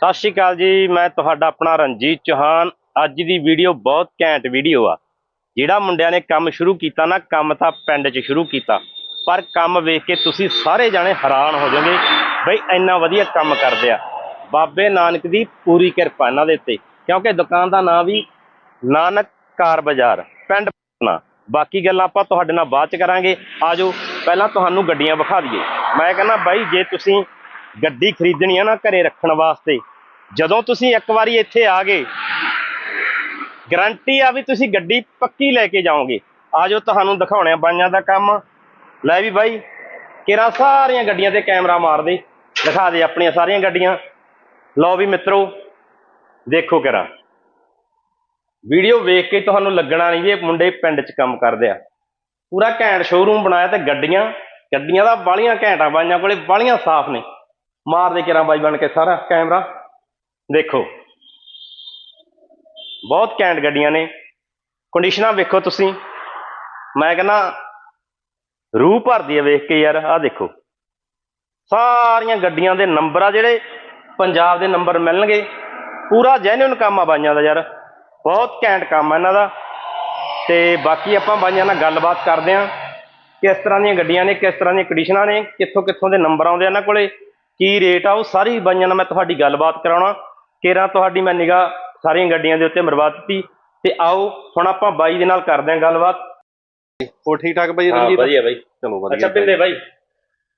ਸਤਿ ਸ਼੍ਰੀ ਅਕਾਲ ਜੀ, ਮੈਂ ਤੁਹਾਡਾ ਆਪਣਾ ਰਣਜੀਤ ਚੌਹਾਨ। ਅੱਜ ਦੀ ਵੀਡੀਓ ਬਹੁਤ ਘੈਂਟ ਵੀਡੀਓ ਆ। ਜਿਹੜਾ ਮੁੰਡਿਆਂ ਨੇ ਕੰਮ ਸ਼ੁਰੂ ਕੀਤਾ ਨਾ, ਕੰਮ ਤਾਂ ਪਿੰਡ 'ਚ ਸ਼ੁਰੂ ਕੀਤਾ। ਪਰ ਕੰਮ ਵੇਖ ਕੇ ਤੁਸੀਂ ਸਾਰੇ ਜਾਣੇ ਹੈਰਾਨ ਹੋ ਜਾਓਗੇ ਬਈ ਇੰਨਾ ਵਧੀਆ ਕੰਮ ਕਰਦੇ ਆ। ਬਾਬੇ ਨਾਨਕ ਦੀ ਪੂਰੀ ਕਿਰਪਾ ਇਹਨਾਂ ਦੇ ਉੱਤੇ। ਕਿਉਂਕਿ ਦੁਕਾਨ ਦਾ ਨਾਂ ਵੀ ਨਾਨਕ ਕਾਰ ਬਾਜ਼ਾਰ, ਪਿੰਡ ਪਟਨਾ ਬਾਕੀ ਗੱਲਾਂ ਆਪਾਂ ਤੁਹਾਡੇ ਨਾਲ ਬਾਅਦ ਚ ਕਰਾਂਗੇ। ਆਜੋ ਪਹਿਲਾਂ ਤੁਹਾਨੂੰ ਗੱਡੀਆਂ ਵਿਖਾ ਦਈਏ। ਮੈਂ ਕਹਿੰਦਾ ਬਾਈ, ਜੇ ਤੁਸੀਂ ਗੱਡੀ ਖਰੀਦਣੀ ਆ ਨਾ ਘਰੇ ਰੱਖਣ ਵਾਸਤੇ। ਜਦੋਂ ਤੁਸੀਂ ਇੱਕ ਵਾਰੀ ਇੱਥੇ ਆ ਗਏ ਗਰੰਟੀ ਆ ਵੀ ਤੁਸੀਂ ਗੱਡੀ ਪੱਕੀ ਲੈ ਕੇ ਜਾਓਗੇ। ਆਜੋ ਤੁਹਾਨੂੰ ਦਿਖਾਉਣੇ ਆ ਬਾਈਆਂ ਦਾ ਕੰਮ। ਲੈ ਵੀ ਬਾਈ ਕਿਰਾ ਸਾਰੀਆਂ ਗੱਡੀਆਂ ਤੇ ਕੈਮਰਾ ਮਾਰ ਦੇ ਦਿਖਾ ਦੇ ਆਪਣੀਆਂ ਸਾਰੀਆਂ ਗੱਡੀਆਂ। ਲਓ ਵੀ ਮਿੱਤਰੋ, ਦੇਖੋ ਕਿਰਾ ਵੀਡੀਓ ਵੇਖ ਕੇ ਤੁਹਾਨੂੰ ਲੱਗਣਾ ਨਹੀਂ ਵੀ ਇਹ ਮੁੰਡੇ ਪਿੰਡ 'ਚ ਕੰਮ ਕਰਦੇ ਆ। ਪੂਰਾ ਘੈਂਟ ਸ਼ੋਰੂਮ ਬਣਾਇਆ ਤੇ ਗੱਡੀਆਂ ਗੱਡੀਆਂ ਦਾ ਬਾਲੀਆਂ ਘੈਂਟਾਂ, ਬਾਈਆਂ ਕੋਲੇ ਬਾਲੀਆਂ ਸਾਫ਼ ਨੇ। ਮਾਰ ਦੇ ਕਿਰਾ ਬਾਈ ਬਣ ਕੇ ਸਾਰਾ ਕੈਮਰਾ। ਦੇਖੋ, ਬਹੁਤ ਘੈਂਟ ਗੱਡੀਆਂ ਨੇ। ਕੰਡੀਸ਼ਨਾਂ ਵੇਖੋ ਤੁਸੀਂ। ਮੈਂ ਕਹਿੰਦਾ, ਰੂਹ ਭਰਦੀ ਹੈ ਵੇਖ ਕੇ ਯਾਰ, ਆਹ ਦੇਖੋ। ਸਾਰੀਆਂ ਗੱਡੀਆਂ ਦੇ ਨੰਬਰ ਆ ਜਿਹੜੇ ਪੰਜਾਬ ਦੇ ਨੰਬਰ ਮਿਲਣਗੇ। ਪੂਰਾ ਜੈਨੂਇਨ ਕੰਮ ਆ ਬਾਈਆਂ ਦਾ ਯਾਰ। ਬਹੁਤ ਘੈਂਟ ਕੰਮ ਆ ਇਹਨਾਂ ਦਾ। ਤੇ ਬਾਕੀ ਆਪਾਂ ਬਾਈਆਂ ਨਾਲ ਗੱਲਬਾਤ ਕਰਦੇ ਆਂ। ਕਿਸ ਤਰ੍ਹਾਂ ਦੀਆਂ ਗੱਡੀਆਂ ਨੇ, ਕਿਸ ਤਰ੍ਹਾਂ ਦੀਆਂ ਕੰਡੀਸ਼ਨਾਂ ਨੇ ਕਿੱਥੋਂ ਕਿੱਥੋਂ ਦੇ ਨੰਬਰ ਆਉਂਦੇ ਇਹਨਾਂ ਕੋਲੇ। ਕੀ ਰੇਟ ਆ ਉਹ ਸਾਰੀ ਬਾਈਆਂ ਨਾਲ ਮੈਂ ਤੁਹਾਡੀ ਗੱਲਬਾਤ ਕਰਾਉਣਾ। ਕੇਰਾਂ ਤੁਹਾਡੀ ਮੈਂ ਨਿਗਾਹ ਸਾਰੀਆਂ ਗੱਡੀਆਂ ਦੇ ਉੱਤੇ ਮਰਵਾ ਦਿੱਤੀ। ਤੇ ਆਓ ਹੁਣ ਆਪਾਂ ਬਾਈ ਦੇ ਨਾਲ ਕਰਦੇ ਆਂ ਗੱਲਬਾਤ। ਹੋਰ ਠੀਕ ਠਾਕ ਬਾਈ ਹਾਂ ਰਣਜੀਤ? ਵਧੀਆ ਬਾਈ। ਚਲੋ ਅੱਛਾ ਵਧੀਆ ਪਿੰਦੇ ਬਾਈ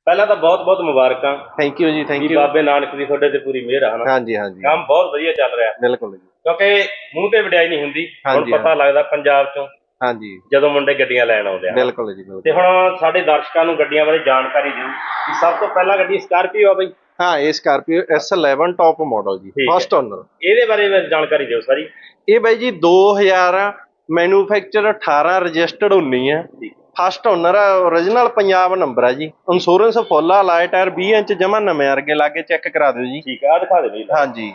ਪਹਿਲਾਂ ਤਾਂ ਬਹੁਤ ਬਹੁਤ ਮੁਬਾਰਕਾਂ। ਥੈਂਕ ਯੂ ਜੀ ਥੈਂਕ ਯੂ ਬਾਬੇ ਨਾਨਕ ਦੀ ਤੁਹਾਡੇ ਤੇ ਪੂਰੀ ਮਿਹਰ ਆ ਹਨਾ? ਹਾਂਜੀ ਹਾਂਜੀ। ਕੰਮ ਬਹੁਤ ਵਧੀਆ ਚੱਲ ਰਿਹਾ। ਬਿਲਕੁਲ ਜੀ। ਕਿਉਂਕਿ ਮੂੰਹ ਤੇ ਵਡਿਆਈ ਨਹੀਂ ਹੁੰਦੀ। ਹੁਣ ਹਾਂਜੀ, ਪਤਾ ਲੱਗਦਾ ਪੰਜਾਬ ਚੋਂ ਹਾਂਜੀ। ਜਦੋਂ ਮੁੰਡੇ ਗੱਡੀਆਂ ਲੈਣ ਆਉਂਦੇ ਆ। ਬਿਲਕੁਲ ਜੀ ਬਿਲਕੁਲ। ਤੇ ਹੁਣ ਸਾਡੇ ਦਰਸ਼ਕਾਂ ਨੂੰ ਗੱਡੀਆਂ ਬਾਰੇ ਜਾਣਕਾਰੀ ਦਿਓ ਕਿ ਸਭ ਤੋਂ ਪਹਿਲਾਂ ਗੱਡੀ ਸਕਾਰਪੀਓ ਆ ਬਈ। ਹਾਂ ਇਹ ਸਕਾਰਪੀਓ S11 ਟੌਪ ਮਾਡਲ ਜੀ। ਫਸਟ ਓਨਰ ਇਹਦੇ ਬਾਰੇ ਜਾਣਕਾਰੀ ਦਿਓ ਸਾਰੀ। ਇਹ ਬਾਈ ਜੀ 2000 ਮੈਨੂਫੈਕਚਰ 18 ਰਜਿਸਟਰਡ 19 ਹੈ ਫਸਟ ਓਨਰ ਹੈ origignal ਪੰਜਾਬ ਨੰਬਰ ਹੈ ਜੀ। ਇੰਸ਼ੋਰੈਂਸ ਫੁੱਲ ਆ ਲਾਈਟ ਟਾਇਰ 20 ਇੰਚ ਜਮਾ ਨਵੇਂ ਵਰਗੇ ਲਾਗੇ ਚੈੱਕ ਕਰਾ ਦਿਓ ਜੀ। ਠੀਕ ਆ ਦਿਖਾ ਦੇ ਬਈ। ਹਾਂਜੀ।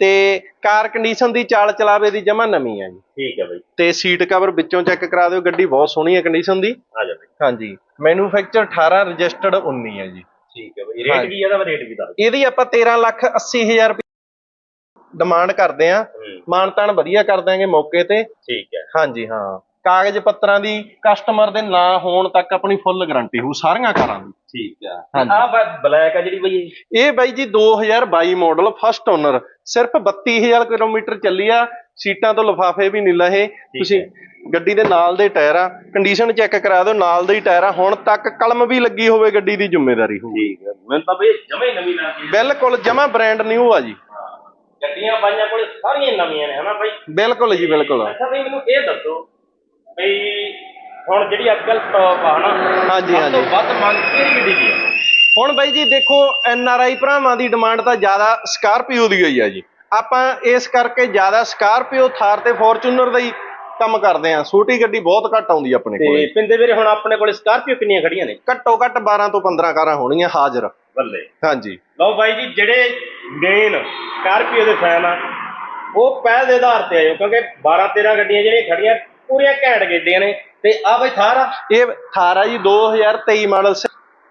ਤੇ ਕਾਰ ਕੰਡੀਸ਼ਨ ਦੀ ਚਾਲ ਚਲਾਵੇ ਦੀ ਜਮਾ ਨਵੀਂ ਹੈ ਜੀ। ਠੀਕ ਹੈ ਬਈ। ਤੇ ਸੀਟ ਕਵਰ ਵਿੱਚੋਂ ਚੈੱਕ ਕਰਾ ਦਿਓ ਗੱਡੀ ਬਹੁਤ ਸੋਹਣੀ ਹੈ ਕੰਡੀਸ਼ਨ ਦੀ। ਆ ਜਾ ਬਈ। ਹਾਂਜੀ। ਮੈਨੂਫੈਕਚਰ 18 ਰਜਿਸਟਰਡ 19 ਹੈ ਜੀ। ਠੀਕ ਹੈ ਬਈ। ਰੇਟ। ਕੀ ਆ ਇਹਦਾ? ਰੇਟ ਵੀ ਦੱਸ ਇਹਦੀ ਆਪਾਂ 13 ਲੱਖ 80 ਹਜ਼ਾਰ ਰੁਪਏ ਡਿਮਾਂਡ ਕਰਦੇ ਆ। ਹੂੰ। ਮਾਨਤਾਨ ਵਧੀਆ ਕਰ ਦਾਂਗੇ ਮੌਕੇ ਤੇ। ਠੀਕ ਹੈ ਹਾਂਜੀ ਹਾਂ। ਕਾਗਜ਼ ਪੱਤਰਾਂ ਦੀ ਕਸਟਮਰ ਦੇ ਨਾਂ ਹੋਣ ਤੱਕ ਆਪਣੀ ਫੁੱਲ ਗਾਰੰਟੀ ਹੋਊ ਸਾਰੀਆਂ ਕਾਰਾਂ ਦੀ। ਠੀਕ ਆ। ਹਾਂਜੀ। ਆ ਬਲੈਕ ਆ ਜਿਹੜੀ ਬਈ ਇਹ? ਇਹ ਬਾਈ ਜੀ 2022 ਮਾਡਲ ਫਸਟ ਓਨਰ ਸਿਰਫ 32000 ਕਿਲੋਮੀਟਰ ਚੱਲੀ ਆ ਸੀਟਾਂ ਤੋਂ ਲਿਫਾਫੇ ਵੀ ਨਹੀਂ ਲਹੇ। ਤੁਸੀਂ ਗੱਡੀ ਦੇ ਨਾਲ ਦੇ ਟਾਇਰ ਆ ਕੰਡੀਸ਼ਨ ਚੈੱਕ ਕਰਾ ਦਿਓ ਨਾਲ ਦੇ ਹੀ ਟਾਇਰ ਆ। ਹੁਣ ਤੱਕ ਕਲਮ ਵੀ ਲੱਗੀ ਹੋਵੇ ਗੱਡੀ ਦੀ ਜ਼ਿੰਮੇਵਾਰੀ ਹੋਊਗੀ ਠੀਕ ਹੈ ਮੈਨੂੰ ਤਾਂ ਬਈ ਜਮੇ ਨਵੀਂ ਬਿਲਕੁਲ ਜਮਾ ਬ੍ਰਾਂਡ ਨਿਊ ਆ ਜੀ। ਗੱਡੀਆਂ ਬਾਈਆਂ ਕੋਲੇ ਸਾਰੀਆਂ ਨਵੀਆਂ ਨੇ ਹਨਾ ਬਾਈ? ਬਿਲਕੁਲ ਜੀ ਬਿਲਕੁਲ। ਅੱਛਾ ਬਈ ਮੈਨੂੰ ਇਹ ਦੱਸੋ ਬਈ ਹੁਣ ਜਿਹੜੀ ਅੱਜ ਕੱਲ ਟੌਪ ਆ ਹਨਾ ਹਾਂਜੀ, ਸਭ ਤੋਂ ਹਾਂਜੀ। ਵੱਧ ਮੰਗ ਕਿਹੜੀ ਗੱਡੀ ਦੀ ਆ? ਹੁਣ ਬਾਈ ਜੀ ਦੇਖੋ ਐਨ ਆਰ ਆਈ ਭਰਾਵਾਂ ਦੀ ਡਿਮਾਂਡ ਤਾਂ ਜ਼ਿਆਦਾ ਸਕਾਰਪੀਓ ਦੀ ਹੋਈ ਆ ਜੀ। ਆਪਾਂ ਇਸ ਕਰਕੇ ਜ਼ਿਆਦਾ ਸਕਾਰਪੀਓ ਥਾਰ ਤੇ ਫੋਰਚੂਨਰ ਦਾ ਹੀ ਕੰਮ ਕਰਦੇ ਆ। ਛੋਟੀ ਗੱਡੀ ਬਹੁਤ ਘੱਟ ਆਉਂਦੀ ਆ ਆਪਣੇ ਤੇ ਕੋਲੇ। ਪਿੰਦੇ ਵੀਰੇ ਹੁਣ ਆਪਣੇ ਕੋਲੇ ਸਕਾਰਪੀਓ ਕਿੰਨੀਆਂ ਖੜੀਆਂ ਨੇ? ਘੱਟੋ ਘੱਟ 12 ਤੋਂ 15 ਕਾਰਾਂ ਹੋਣਗੀਆਂ ਹਾਜ਼ਰ। ਬੱਲੇ। ਹਾਂਜੀ। ਲਓ ਬਾਈ ਜੀ ਜਿਹੜੇ ਮੇਨ ਸਕਾਰਪੀਓ ਦੇ ਫੈਨ ਆ ਉਹ ਪਹਿਲ ਦੇ ਆਧਾਰ ਤੇ ਆਇਓ ਕਿਉਂਕਿ 12 13 ਗੱਡੀਆਂ ਜਿਹੜੀਆਂ ਖੜੀਆਂ ਪੂਰੀਆਂ ਘੈਂਟ ਗੱਡੀਆਂ ਨੇ। ਤੇ ਆ ਬਾਈ ਥਾਰ ਆ। ਇਹ ਥਾਰ ਆ ਜੀ 2023 ਮਾਡਲ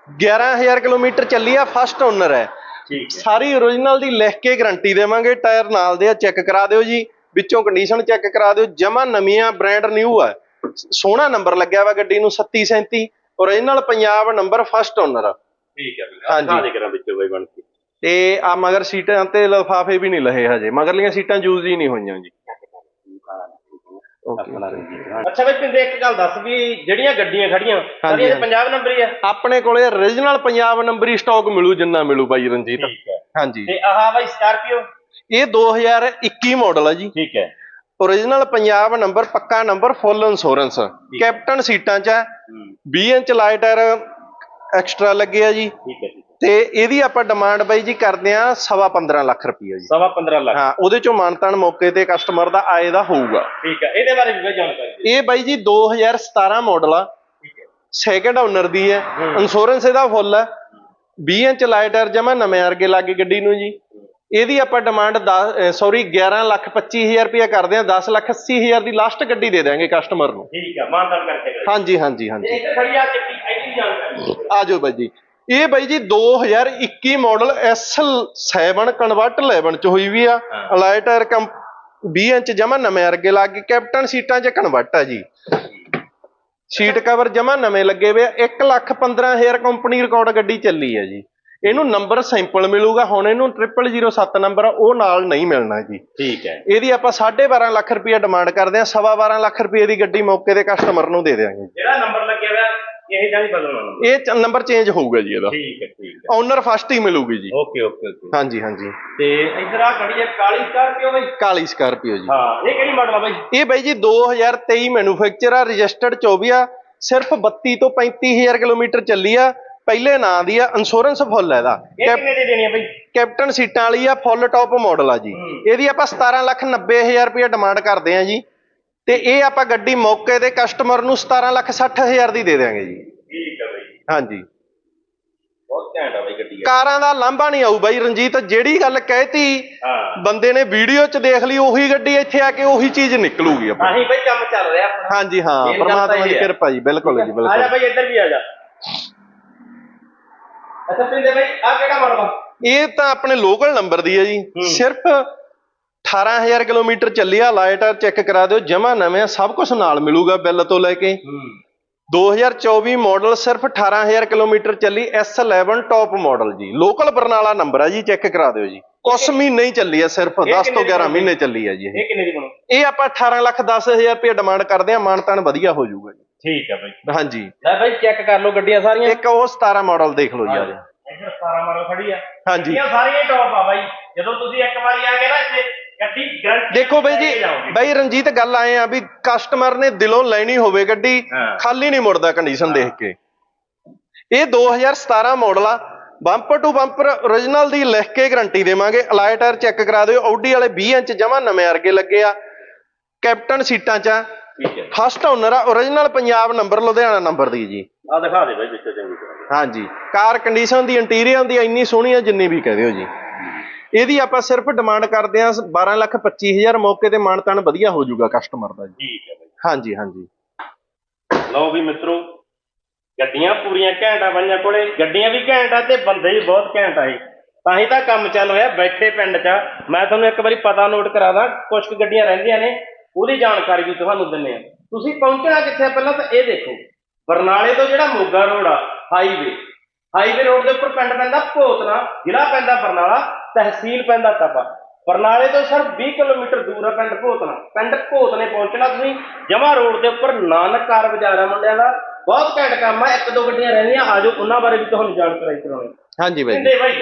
11000 ਕਿਲੋਮੀਟਰ ਚੱਲੀ ਆ ਫਸਟ ਓਨਰ ਹੈ। ਠੀਕ ਹੈ। ਸਾਰੀ origignal ਦੀ ਲਿਖ ਕੇ ਗਾਰੰਟੀ ਦੇਵਾਂਗੇ ਟਾਇਰ ਨਾਲ ਦੇ ਆ ਚੈੱਕ ਕਰਾ ਦਿਓ ਜੀ। ਵਿੱਚੋਂ ਕੰਡੀਸ਼ਨ ਚੈੱਕ ਕਰਾ ਦਿਓ ਜਮਾ ਨਵੀਆਂ ਬ੍ਰਾਂਡ ਨਿਊ ਆ। ਸੋਹਣਾ ਨੰਬਰ ਲੱਗਿਆ ਵਾ ਗੱਡੀ ਨੂੰ 3737 origignal Punjab number first owner ਠੀਕ ਹੈ ਹਾਂਜੀ। ਦੇ ਕਰਾਂ ਵਿੱਚੋਂ ਬਾਈ ਬਣ ਕੇ। ਤੇ ਆ ਮਗਰ ਸੀਟਾਂ ਤੇ ਲਫਾਫੇ ਵੀ ਨਹੀਂ ਲਹੇ ਹਜੇ। ਮਗਰਲੀਆਂ ਸੀਟਾਂ ਯੂਜ਼ ਹੀ ਨਹੀਂ ਹੋਈਆਂ ਜੀ। ਅੱਛਾ ਬਈ ਪਿੰਦੇ ਇੱਕ ਗੱਲ ਦੱਸ ਵੀ ਜਿਹੜੀਆਂ ਗੱਡੀਆਂ ਖੜੀਆਂ ਸਾਰੀਆਂ ਹਾਂਜੀ। ਪੰਜਾਬ ਨੰਬਰ ਹੀ ਆ। ਆਪਣੇ ਕੋਲੇ origignal ਪੰਜਾਬ ਨੰਬਰ ਹੀ ਸਟਾਕ ਮਿਲੂ ਜਿੰਨਾ ਮਿਲੂ ਬਾਈ ਰਣਜੀਤ। ਠੀਕ ਹੈ। ਹਾਂਜੀ। ਤੇ ਆਹ ਬਾਈ ਸਕਾਰਪੀਓ ਇਹ 2021 ਮਾਡਲ ਆ ਜੀ। ਠੀਕ ਹੈ। Origignal ਪੰਜਾਬ ਨੰਬਰ ਪੱਕਾ ਨੰਬਰ ਫੁੱਲ ਇੰਸ਼ੋਰੈਂਸ ਕੈਪਟਨ ਸੀਟਾਂ 'ਚ ਹੈ। 20 ਇੰਚ ਲਾਈਟ ਟਾਇਰ ਐਕਸਟਰਾ ਲੱਗੇ ਆ ਜੀ। ਠੀਕ ਹੈ ਹੈ। ਤੇ ਇਹਦੀ ਆਪਾਂ ਡਿਮਾਂਡ ਬਾਈ ਜੀ ਕਰਦੇ ਆ ਸਵਾ 15 ਲੱਖ ਰੁਪਈਆ ਜੀ। ਸਵਾ 15 ਲੱਖ। ਹਾਂ ਉਹਦੇ ਚੋਂ ਮਾਨਤਾਨ ਮੌਕੇ ਤੇ ਕਸਟਮਰ ਦਾ ਆਏ ਦਾ ਹੋਊਗਾ। ਠੀਕ ਹੈ ਇਹਦੇ ਬਾਰੇ ਵੀ ਜਾਣਕਾਰੀ ਦਿਓ। ਇਹ ਬਾਈ ਜੀ 2017 ਮਾਡਲ ਆ। ਠੀਕ ਹੈ। ਸੈਕਿੰਡ ਓਨਰ ਦੀ ਹੈ। ਇੰਸ਼ੋਰੈਂਸ ਇਹਦਾ ਫੁੱਲ ਹੈ 20 ਇੰਚ ਲਾਈਟ ਟਾਇਰ ਜਮਾ ਨਵੇਂ ਵਰਗੇ ਲੱਗੇ ਗੱਡੀ ਨੂੰ ਜੀ। ਇਹਦੀ ਆਪਾਂ ਡਿਮਾਂਡ 10 ਸੌਰੀ 11 ਲੱਖ 25000 ਰੁਪਇਆ ਕਰਦੇ ਆ। 10 ਲੱਖ 80000 ਦੀ ਲਾਸਟ ਗੱਡੀ ਦੇ ਦਾਂਗੇ ਕਸਟਮਰ ਨੂੰ। ਠੀਕ ਹੈ ਮਾਨਦਾਨ ਕਰਕੇ। ਹਾਂਜੀ ਹਾਂਜੀ ਹਾਂਜੀ। ਇੱਕ ਖੜੀ ਆ ਇਹਦੀ ਵੀ। ਆ ਜਾਓ ਬਾਈ ਜੀ। ਇਹ ਬਾਈ ਜੀ 2021 ਮਾਡਲ S7 ਕਨਵਰਟ 11 ਚ ਹੋਈ ਵੀ ਆ। ਹਾਂ। ਅਲਾਈ ਟਾਇਰ ਕੰਪ 20 ਇੰਚ ਜਮਾ ਨਵੇਂ ਅਰਗੇ ਲੱਗ ਗਏ ਕੈਪਟਨ ਸੀਟਾਂ 'ਚ ਕਨਵਰਟ ਆ ਜੀ। ਸੀਟ ਕਵਰ ਜਮਾ ਨਵੇਂ ਲੱਗੇ ਹੋਏ ਆ। 1 ਲੱਖ 15000 ਕੰਪਨੀ ਰਿਕਾਰਡ ਗੱਡੀ ਚੱਲੀ ਆ ਜੀ। ਇਹਨੂੰ ਨੰਬਰ ਸੈਂਪਲ ਮਿਲੂਗਾ। ਹੁਣ ਇਹਨੂੰ 0007 ਨੰਬਰ ਆ। ਉਹ ਨਾਲ ਨਹੀਂ ਮਿਲਣਾ ਜੀ। ਠੀਕ ਹੈ। ਇਹਦੀ ਆਪਾਂ 12.5 ਲੱਖ ਰੁਪਏ ਡਿਮਾਂਡ ਕਰਦੇ ਆ। ਸਵਾ 12 ਲੱਖ ਰੁਪਏ ਦੀ ਗੱਡੀ ਮੌਕੇ ਦੇ ਕਸਟਮਰ ਨੂੰ ਦੇ ਦੇਵਾਂਗੇ ਜਿਹੜਾ ਨੰਬਰ ਲੱਗਿਆ ਹੋਇਆ ਇਹ ਜਾਂ ਬਦਲਣਾ ਨੰਬਰ ਇਹ ਚ- ਨੰਬਰ ਚੇਂਜ ਹੋਊਗਾ ਜੀ ਇਹਦਾ। ਠੀਕ ਹੈ ਠੀਕ ਹੈ। ਓਨਰ ਫਸਟ ਹੀ ਮਿਲੂਗੀ ਜੀ। ਓਕੇ ਓਕੇ ਓਕੇ ਹਾਂਜੀ ਹਾਂਜੀ। ਤੇ ਇਧਰ ਆ ਖੜੀ ਹੈ ਕਾਲੀ ਸਕਾਰਪੀਓ ਬਾਈ। ਕਾਲੀ ਸਕਾਰਪੀਓ ਜੀ। ਹਾਂ ਇਹ ਕਿਹੜੀ ਮਾਡਲ ਆ ਬਾਈ? ਇਹ ਬਾਈ ਜੀ 2023 ਮੈਨੂਫੈਕਚਰ ਆ ਰਜਿਸਟਰਡ 24 ਆ ਸਿਰਫ 32 ਤੋਂ 35000 ਕਿਲੋਮੀਟਰ ਚੱਲੀ ਆ ਪਹਿਲੇ ਨਾਂ ਦੀ ਆ ਇੰਸ਼ੋਰੈਂਸ ਫੁੱਲ ਹੈ ਇਹਦਾ। ਇਹ ਕੈਪ- ਕਿੰਨੇ ਦੀ ਦੇਣੀ ਆ ਬਾਈ? ਕੈਪਟਨ ਸੀਟਾਂ ਵਾਲੀ ਆ ਫੁੱਲ ਟਾਪ ਮਾਡਲ ਆ ਜੀ। ਇਹਦੀ ਆਪਾਂ 17 ਲੱਖ 90000 ਰੁਪਏ ਡਿਮਾਂਡ ਕਰਦੇ ਆ ਜੀ। ਤੇ ਇਹ ਆਪਾਂ ਗੱਡੀ ਮੌਕੇ ਦੇ ਕਸਟਮਰ ਨੂੰ 17 ਲੱਖ 60000 ਦੀ ਦੇ ਦਿਆਂਗੇ ਜੀ। ਠੀਕ ਹੈ ਬਾਈ। ਹਾਂਜੀ। ਬਹੁਤ ਘੈਂਟ ਆ ਬਾਈ ਗੱਡੀ ਇਹ। ਕਾਰਾਂ ਦਾ ਲਾਂਭਾ ਨਹੀਂ ਆਊ ਬਾਈ ਰਣਜੀਤ ਜਿਹੜੀ ਗੱਲ ਕਹਿਤੀ ਹਾਂ। ਬੰਦੇ ਨੇ ਵੀਡੀਓ 'ਚ ਦੇਖ ਲਈ ਉਹੀ ਗੱਡੀ ਇੱਥੇ ਆ ਕੇ ਉਹੀ ਚੀਜ਼ ਨਿਕਲੂਗੀ ਆਪਾਂ। ਆਹੀ ਬਾਈ ਕੰਮ ਚੱਲ ਰਿਹਾ ਆਪਣਾ। ਹਾਂਜੀ ਹਾਂ ਪਰਮਾਤਮਾ ਦੀ ਹੈ। ਕਿਰਪਾ ਜੀ ਬਿਲਕੁਲ ਜੀ ਆ। ਜਾ ਬਿਲਕੁਲ ਬਾਈ ਇੱਧਰ ਵੀ ਆ ਜਾ। ਅੱਛਾ ਪਿੰਦੇ ਬਾਈ ਆ ਕਿਹੜਾ ਮਾਡਲ ਆ? ਇਹ ਤਾਂ ਆਪਣੇ ਲੋਕਲ ਨੰਬਰ ਦੀ ਹੈ ਜੀ। ਹੂੰ। ਸਿਰਫ 18000 ਕਿਲੋਮੀਟਰ ਚੱਲੀ ਆ ਲਾਈਟ ਚੈੱਕ ਕਰਾ ਦਿਓ ਜਮਾ ਨਵੇਂ ਆ, ਸਭ ਕੁਝ ਨਾਲ ਮਿਲੂਗਾ ਬਿੱਲ ਤੋਂ ਲੈ ਕੇ। ਹੂੰ। 2024 ਮਾਡਲ ਸਿਰਫ 18000 ਕਿਲੋਮੀਟਰ ਚੱਲੀ S11 ਟੌਪ ਮਾਡਲ ਜੀ। ਲੋਕਲ ਬਰਨਾਲਾ ਨੰਬਰ ਆ ਜੀ ਚੈੱਕ ਕਰਾ ਦਿਓ ਜੀ। ਕੁਛ ਮਹੀਨੇ ਹੀ ਚੱਲੀ ਆ ਸਿਰਫ ਇਹ 10 ਤੋਂ ਕਿੰਨੇ ਦੀ 11 ਬਣਦੀ? ਮਹੀਨੇ ਚੱਲੀ ਆ ਜੀ ਇਹ। ਇਹ ਕਿੰਨੇ ਦੀ ਬਣੂ ਇਹ ਆਪਾਂ 18 ਲੱਖ 10000 ਰੁਪਏ ਡਿਮਾਂਡ ਕਰਦੇ ਆ ਮਾਨਤਾਨ ਵਧੀਆ ਹੋ ਜਾਊਗਾ ਜੀ। ਠੀਕ ਹੈ ਬਾਈ। ਹਾਂਜੀ। ਲੈ ਬਾਈ ਚੈੱਕ ਕਰ ਲਓ ਗੱਡੀਆਂ ਸਾਰੀਆਂ। ਇੱਕ ਉਹ 17 ਮਾਡਲ ਦੇਖ ਲਓ ਜੀ ਆ ਇੱਧਰ 17 ਮਾਡਲ ਖੜੀ ਆ। ਹਾਂਜੀ। ਗੱਡੀਆਂ ਸਾਰੀਆਂ ਟੌਪ ਆ ਬਾਈ। ਜਦੋਂ ਤੁਸੀਂ ਇੱਕ ਵਾਰੀ ਆ ਗਏ ਨਾ ਇੱਥੇ ਗੱਡੀ ਗਰੰਟੀ ਦੇਖੋ ਬਈ ਜੀ ਬਈ ਰਣਜੀਤ ਗੱਲ ਆਏ ਆ ਵੀ ਕਸਟਮਰ ਨੇ ਦਿਲੋਂ ਲੈਣੀ ਹੋਵੇ ਗੱਡੀ। ਖਾਲੀ ਨਹੀਂ ਮੁੜਦਾ ਕੰਡੀਸ਼ਨ ਦੇਖ ਕੇ। ਇਹ 2017 ਮਾਡਲ ਆ ਬੰਪਰ ਟੂ ਬੰਪਰ origignal ਦੀ ਲਿਖ ਕੇ ਗਾਰੰਟੀ ਦੇਵਾਂਗੇ। ਅਲਾਈ ਟਾਇਰ ਚੈੱਕ ਕਰਾ ਦਿਓ। ਆਡੀ ਵਾਲੇ 20 ਇੰਚ ਜਮਾ ਨਵੇਂ ਅਰਗੇ ਲੱਗੇ ਆ। ਕੈਪਟਨ ਸੀਟਾਂ 'ਚ ਠੀਕ ਹੈ। ਫਸਟ ਓਨਰ ਆ origignal Punjab number Ludhiana number ਦੀ ਜੀ। ਆ ਦਿਖਾ ਦੇ ਬਾਈ ਵਿੱਚੋਂ ਚੰਗੀ ਤਰ੍ਹਾਂ। ਹਾਂਜੀ। ਕਾਰ ਕੰਡੀਸ਼ਨ ਦੀ ਇੰਟੀਰੀਅਰ ਦੀ ਇੰਨੀ ਸੋਹਣੀ ਆ ਜਿੰਨੀ ਵੀ ਕਹਦੇ ਹੋ ਜੀ। ਇਹਦੀ ਆਪਾਂ ਸਿਰਫ ਡਿਮਾਂਡ ਕਰਦੇ ਆ 12 ਲੱਖ 25000 ਮੌਕੇ ਤੇ ਮਾਨਤਾਨ ਵਧੀਆ ਹੋ ਜਾਊਗਾ ਕਸਟਮਰ ਦਾ ਜੀ। ਠੀਕ ਹੈ ਬਾਈ। ਹਾਂਜੀ ਹਾਂਜੀ। ਲਓ ਵੀ ਮਿੱਤਰੋ ਗੱਡੀਆਂ ਪੂਰੀਆਂ ਘੈਂਟ ਬਾਈਆਂ ਕੋਲੇ। ਗੱਡੀਆਂ ਵੀ ਘੈਂਟ ਤੇ ਬੰਦੇ ਵੀ ਬਹੁਤ ਘੈਂਟ ਇਹ। ਤਾਂ ਹੀ ਤਾਂ ਕੰਮ ਚੱਲ ਰਿਹਾ ਬੈਠੇ ਪਿੰਡ 'ਚ। ਮੈਂ ਤੁਹਾਨੂੰ ਇੱਕ ਵਾਰੀ ਪਤਾ ਨੋਟ ਕਰਾ ਦਾਂ ਕੁਝ ਕੁ ਗੱਡੀਆਂ ਰਹਿੰਦੀਆਂ ਨੇ ਉਹਦੀ ਜਾਣਕਾਰੀ ਵੀ ਤੁਹਾਨੂੰ ਦਿੰਨੇ ਆ ਤੁਸੀਂ ਪਹੁੰਚਣਾ ਕਿੱਥੇ ਪਹਿਲਾਂ ਤਾਂ ਇਹ ਦੇਖੋ ਬਰਨਾਲੇ ਤੋਂ ਜਿਹੜਾ ਮੋਗਾ ਰੋਡ ਆ ਹਾਈਵੇ ਹਾਈਵੇ ਰੋਡ ਦੇ ਉੱਪਰ ਪਿੰਡ ਪੈਂਦਾ ਭੋਤਨਾ ਜ਼ਿਲ੍ਹਾ ਪੈਂਦਾ ਬਰਨਾਲਾ। ਤਹਿਸੀਲ ਪੈਂਦਾ ਤਪਾ ਬਰਨਾਲੇ ਤੋਂ ਸਿਰਫ 20 ਕਿਲੋਮੀਟਰ ਦੂਰ ਆ ਪਿੰਡ ਭੋਤਨਾ। ਪਿੰਡ ਭੋਤਨੇ ਪਹੁੰਚਣਾ ਤੁਸੀਂ ਜਮਾ ਰੋਡ ਦੇ ਉੱਪਰ ਨਾਨਕ ਕਾਰ ਬਾਜ਼ਾਰ ਆ ਮੁੰਡਿਆਂ ਦਾ। ਬਹੁਤ ਘੈਂਟ ਕੰਮ ਆ ਇੱਕ ਦੋ ਗੱਡੀਆਂ ਰਹਿੰਦੀਆਂ ਆਜੋ ਉਹਨਾਂ ਬਾਰੇ ਵੀ ਤੁਹਾਨੂੰ ਜਾਣਕਾਰੀ ਕਰਾਉਣੀ। ਹਾਂਜੀ ਬਾਈ ਜੀ। ਬਾਈ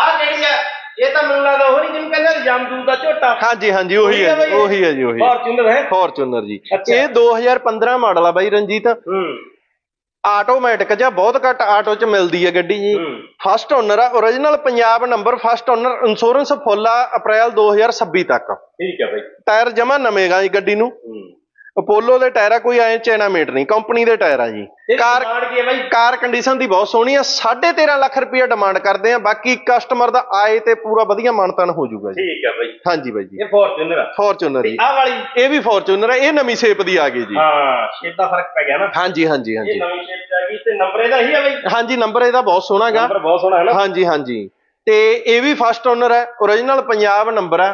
ਆਹ ਕਿਹੜੀ ਆ ਇਹ ਤਾਂ ਮੈਨੂੰ ਲੱਗਦਾ ਉਹ ਨਹੀਂ ਜਿਹਨੂੰ ਕਹਿੰਦੇ ਜਮਦੂਤ ਦਾ ਝੋਟਾ। ਹਾਂਜੀ ਹਾਂਜੀ ਉਹੀ ਹੈ ਉਹੀ ਹੈ ਜੀ ਉਹੀ ਫੋਰਚੂਨਰ ਹੈ। ਫੋਰਚੂਨਰ ਜੀ। ਇਹ 2015 ਮਾਡਲ ਆ ਬਾਈ ਰਣਜੀਤ। ਹੂੰ। ਆਟੋਮੈਟਿਕ ਜਾਂ ਬਹੁਤ ਘੱਟ ਆਟੋ ਚ ਮਿਲਦੀ ਹੈ ਗੱਡੀ ਜੀ। ਫਸਟ ਓਨਰ ਆ origignal Punjab number first owner insurance full ਆ ਅਪ੍ਰੈਲ 2026 ਤੱਕ। ਠੀਕ ਹੈ ਬਾਈ। ਟਾਇਰ ਜਮਾ ਨਵੇਂਗਾ ਜੀ ਗੱਡੀ ਨੂੰ। ਅਪੋਲੋ ਦੇ ਟਾਇਰ ਆ ਕੋਈ ਐ ਚੈਨਾਮੇਟ ਨਹੀਂ ਕੰਪਨੀ ਦੇ ਟਾਇਰ ਆ ਜੀ। ਕਾਰ ਕਾਰ ਕੀ ਹੈ ਬਾਈ? ਕਾਰ ਕੰਡੀਸ਼ਨ ਦੀ ਬਹੁਤ ਸੋਹਣੀ ਆ 13.5 ਲੱਖ ਰੁਪਏ ਡਿਮਾਂਡ ਕਰਦੇ ਆ ਬਾਕੀ ਕਸਟਮਰ ਦਾ ਆਏ ਤੇ ਪੂਰਾ ਵਧੀਆ ਮਾਨਤਾਨ ਹੋ ਜਾਊਗਾ ਜੀ। ਠੀਕ ਹੈ ਬਾਈ। ਹਾਂਜੀ ਬਾਈ ਜੀ। ਇਹ ਫੋਰਚੂਨਰ ਆ। ਫੋਰਚੂਨਰ ਜੀ। ਆਹ ਵਾਲੀ? ਇਹ ਵੀ ਫੋਰਚੂਨਰ ਹੈ ਇਹ ਨਵੀਂ ਸ਼ੇਪ ਦੀ ਆ ਗਈ ਜੀ। ਹਾਂ ਸ਼ੇਪ ਦਾ ਫ਼ਰਕ ਪੈ ਗਿਆ ਨਾ। ਹਾਂਜੀ ਹਾਂਜੀ ਇਹ ਹਾਂਜੀ ਨਵੀਂ ਸ਼ੇਪ ਚ ਆ ਗਈ ਤੇ ਨੰਬਰ ਇਹਦਾ ਹੀ ਆ ਬਾਈ। ਹਾਂਜੀ ਨੰਬਰ ਇਹਦਾ ਬਹੁਤ ਸੋਹਣਾ ਗਾ ਨੰਬਰ ਬਹੁਤ ਸੋਹਣਾ ਹੈ ਨਾ। ਹਾਂਜੀ ਹਾਂਜੀ। ਤੇ ਇਹ ਵੀ ਫਸਟ ਓਨਰ ਹੈ origignal ਪੰਜਾਬ ਨੰਬਰ ਆ।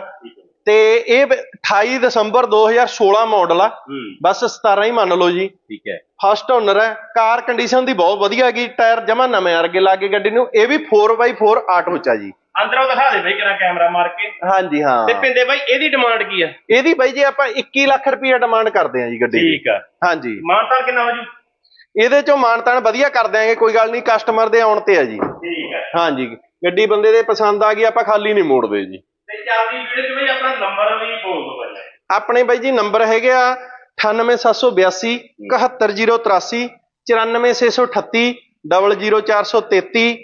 ਤੇ ਇਹ ਬ- 28 ਦਸੰਬਰ 2016 ਮਾਡਲ ਆ। ਬਸ 17 ਹੀ ਮੰਨ ਲਓ ਜੀ। ਠੀਕ ਹੈ। ਫਸਟ ਓਨਰ ਹੈ। ਕਾਰ ਕੰਡੀਸ਼ਨ ਦੀ ਬਹੁਤ ਵਧੀਆ ਹੈਗੀ। ਟਾਇਰ ਜਮਾ ਨਵੇਂ ਅਰਗੇ ਲਾਗੇ ਗੱਡੀ ਨੂੰ। ਇਹ ਵੀ 4x4 ਆਟੋ ਚ ਆ ਜੀ। ਅੰਦਰੋਂ ਦਿਖਾ ਦੇ ਬਾਈ ਕਿਹੜਾ ਕੈਮਰਾ ਮਾਰ ਕੇ। ਹਾਂਜੀ ਹਾਂ। ਤੇ ਪਿੰਦੇ ਬਾਈ ਇਹਦੀ ਡਿਮਾਂਡ ਕੀ ਆ? ਇਹਦੀ ਬਾਈ ਜੀ ਆਪਾਂ 21 ਲੱਖ ਰੁਪਏ ਡਿਮਾਂਡ ਕਰਦੇ ਆ ਜੀ ਗੱਡੀ ਦੀ। ਠੀਕ ਆ। ਹਾਂਜੀ। ਮਾਨਤਾਨ ਕਿੰਨਾ ਹੋ ਜੂ? ਇਹਦੇ ਚੋਂ ਮਾਨਤਾਨ ਵਧੀਆ ਕਰ ਦਿਆਂਗੇ ਕੋਈ ਗੱਲ ਨਹੀਂ। ਕਸਟਮਰ ਦੇ ਆਉਣ ਤੇ ਆ ਜੀ। ਠੀਕ ਹੈ ਹਾਂਜੀ। ਗੱਡੀ ਬੰਦੇ ਦੇ ਪਸੰਦ ਆ ਗਈ ਆਪਾਂ ਖਾਲੀ ਨਹੀਂ ਮੋੜਦੇ ਜੀ। ਤੇ ਚੱਲਦੀ ਵੀਡੀਓ ਚ ਬਈ ਆਪਣਾ ਨੰਬਰ ਵੀ ਬੋਲ ਦੋ ਪਹਿਲਾਂ। ਆਪਣੇ ਬਾਈ ਜੀ ਨੰਬਰ ਹੈਗੇ ਆ 98782 71083 94638 00433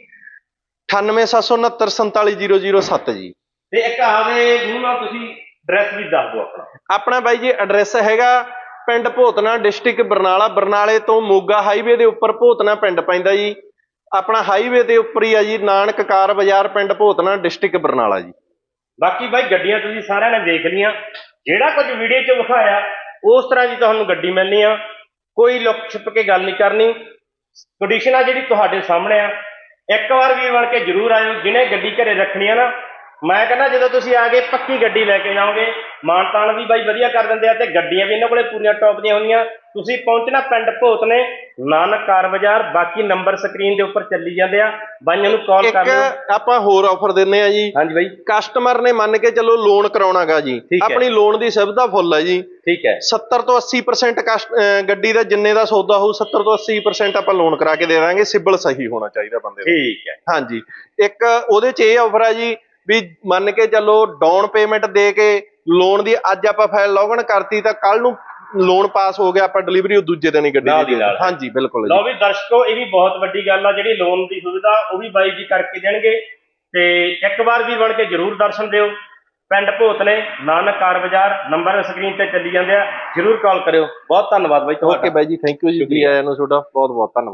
98769 ਜੀ। ਤੇ ਇੱਕ ਆਵੇ ਮੂੰਹ ਨਾਲ ਤੁਸੀਂ ਐਡਰੈਸ ਵੀ ਦੱਸ ਦਿਓ ਆਪਣਾ। ਆਪਣਾ ਬਾਈ ਜੀ ਐਡਰੈਸ ਹੈਗਾ ਪਿੰਡ ਭੋਤਨਾ ਡਿਸਟ੍ਰਿਕਟ ਬਰਨਾਲਾ ਬਰਨਾਲੇ ਤੋਂ ਮੋਗਾ ਹਾਈਵੇ ਦੇ ਉੱਪਰ ਭੋਤਨਾ ਪਿੰਡ ਪੈਂਦਾ ਜੀ। ਆਪਣਾ ਹਾਈਵੇ ਦੇ ਉੱਪਰ ਹੀ ਆ ਜੀ ਨਾਨਕ ਕਾਰ ਬਾਜ਼ਾਰ ਪਿੰਡ ਭੋਤਨਾ ਡਿਸਟ੍ਰਿਕਟ ਬਰਨਾਲਾ ਜੀ। ਬਾਕੀ ਬਾਈ ਗੱਡੀਆਂ ਤੁਸੀਂ ਸਾਰਿਆਂ ਨੇ ਦੇਖ ਲੀਆਂ ਜਿਹੜਾ ਕੁਝ ਵੀਡੀਓ 'ਚ ਵਿਖਾਇਆ, ਉਸ ਤਰ੍ਹਾਂ ਦੀ ਤੁਹਾਨੂੰ ਗੱਡੀ ਮਿਲਣੀ ਆ। ਕੋਈ ਲੁੱਕ ਛਿਪ ਕੇ ਗੱਲ ਨਹੀਂ ਕਰਨੀ। ਕੰਡੀਸ਼ਨ ਆ ਜਿਹੜੀ ਤੁਹਾਡੇ ਸਾਹਮਣੇ ਆ। ਇੱਕ ਵਾਰ ਵੀ ਬਣ ਕੇ ਜਰੂਰ ਆਇਓ ਜਿਹਨੇ ਗੱਡੀ ਘਰੇ ਰੱਖਣੀ ਆ ਨਾ। ਮੈਂ ਕਹਿੰਦਾ ਜਦੋਂ ਤੁਸੀਂ ਆ ਕੇ ਪੱਕੀ ਗੱਡੀ ਲੈ ਕੇ ਜਾਓਗੇ, ਮਾਨਤਾਨ ਵੀ ਬਾਈ ਵਧੀਆ ਕਰ ਦਿੰਦੇ ਆ ਤੇ ਗੱਡੀਆਂ ਵੀ ਇਹਨਾਂ ਕੋਲੇ ਪੂਰੀਆਂ ਟੌਪ ਦੀਆਂ ਹੁੰਦੀਆਂ। ਤੁਸੀਂ ਪਹੁੰਚਣਾ ਪਿੰਡ ਭੋਤ ਨੇ। ਨਾਨਕ ਕਾਰ ਬਾਜ਼ਾਰ ਬਾਕੀ ਨੰਬਰ ਸਕਰੀਨ ਦੇ ਉੱਪਰ ਚੱਲੀ ਜਾਂਦੇ ਆ। ਬਾਈਆਂ ਨੂੰ ਕਾਲ ਇੱਕ ਕਰ ਲਿਓ। ਆਪਾਂ ਹੋਰ ਆਫਰ ਦਿੰਨੇ ਆ ਜੀ। ਹਾਂਜੀ ਬਾਈ। ਕਸਟਮਰ ਨੇ ਮੰਨ ਕੇ ਚੱਲੋ ਲੋਨ ਕਰਾਉਣਾਗਾ ਜੀ। ਆਪਣੀ ਲੋਨ ਦੀ ਸੁਵਿਧਾ ਫੁੱਲ ਹੈ ਜੀ। ਠੀਕ ਹੈ। 70 ਤੋਂ 80% ਕਸਟ- ਅਹ ਗੱਡੀ ਦਾ ਜਿੰਨੇ ਦਾ ਸੌਦਾ ਹੋਊ 70 ਤੋਂ 80% ਆਪਾਂ ਲੋਨ ਕਰਾ ਕੇ ਦੇ ਦਾਂਗੇ। ਸਿਬਲ ਸਹੀ ਹੋਣਾ ਚਾਹੀਦਾ ਬੰਦੇ ਦਾ। ਠੀਕ ਹੈ। ਹਾਂਜੀ। ਇੱਕ ਉਹਦੇ ਚ ਇਹ ਆਫਰ ਹੈ ਜੀ ਵੀ ਮੰਨ ਕੇ ਚੱਲੋ ਡਾਊਨ ਪੇਮੈਂਟ ਦੇ ਕੇ ਲੋਨ ਦੀ ਅੱਜ ਆਪਾਂ ਫਾਈਲ ਲੌਗਇਨ ਕਰਤੀ ਤਾਂ ਕੱਲ ਨੂੰ ਲੋਨ ਪਾਸ ਹੋ ਗਿਆ ਆਪਾਂ ਡਿਲੀਵਰੀ ਉਹ ਦੂਜੇ ਦਿਨ ਹੀ ਗੱਡੀ ਨਾਲ ਦੀ ਨਾਲ। ਹਾਂਜੀ ਬਿਲਕੁਲ ਜੀ। ਲਓ ਵੀ ਦਰਸ਼ਕੋ ਇਹ ਵੀ ਬਹੁਤ ਵੱਡੀ ਗੱਲ ਆ ਜਿਹੜੀ ਲੋਨ ਦੀ ਸੁਵਿਧਾ ਉਹ ਵੀ ਬਾਈ ਜੀ ਕਰਕੇ ਦੇਣਗੇ। ਤੇ ਇੱਕ ਵਾਰ ਵੀ ਬਣ ਕੇ ਜਰੂਰ ਦਰਸ਼ਨ ਦਿਓ। ਪਿੰਡ ਭੋਤ ਨੇ ਨਾਨਕ ਕਾਰ ਬਾਜ਼ਾਰ ਨੰਬਰ ਸਕਰੀਨ ਤੇ ਚੱਲੀ ਜਾਂਦੇ ਆ। ਜਰੂਰ ਕਾਲ ਕਰਿਓ। ਬਹੁਤ ਧੰਨਵਾਦ ਬਾਈ ਤੁਹਾਡਾ। ਓਕੇ ਬਾਈ ਜੀ ਥੈਂਕ ਯੂ ਜੀ ਜੀ ਆਇਆਂ ਨੂੰ ਤੁਹਾਡਾ। ਬਹੁਤ ਬਹੁਤ ਧੰਨਵਾਦ।